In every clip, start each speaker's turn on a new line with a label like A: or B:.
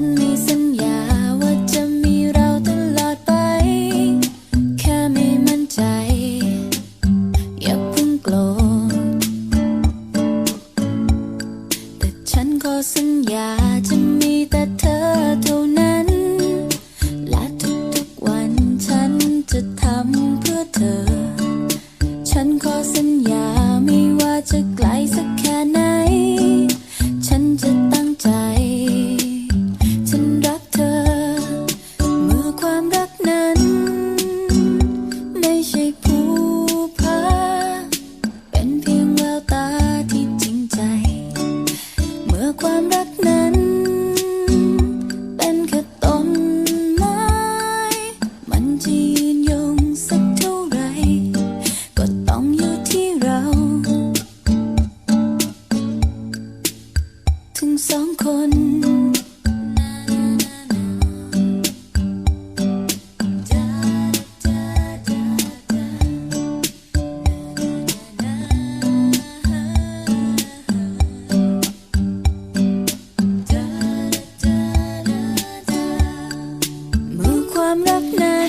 A: นมีสัญญาว่าจะมีเราตลอดไป แค่ไม่มั่นใจ อย่าเพิ่งโกรธแต่ฉันขอสัญญาจะมีแต่เธอเท่านั้น และทุกๆวันฉันจะทำเพื่อเธอ ฉันขอสัญ สองคน ความรักนั้น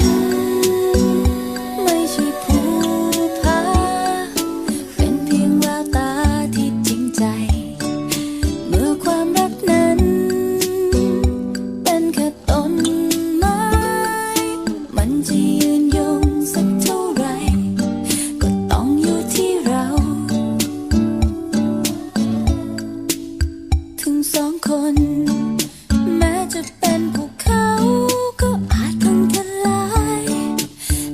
A: คน แม้จะเป็นภูเขาก็อาจพังทลาย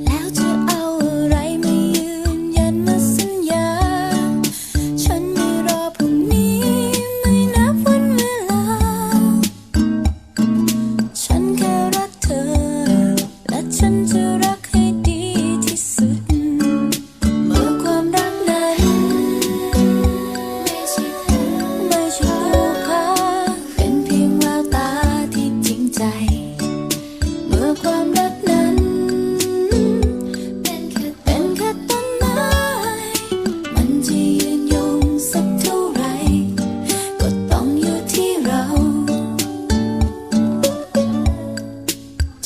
A: แล้วจะเอาอะไรมายืนยันมาสัญญา ฉันไม่รอพรุ่งนี้ไม่นับวันเวลา ฉันแค่รักเธอ และฉันจะ ใจ เมื่อความรักนั้น เป็นแค่เป็นแค่ต้นไม้มันจะยืนยงสักเท่าไร ก็ต้องอยู่ที่เรา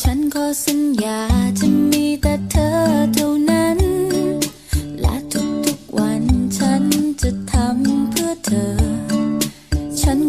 A: ฉันขอสัญญาจะมีแต่เธอเท่านั้น และทุกๆวันฉันจะทำเพื่อเธอ ฉัน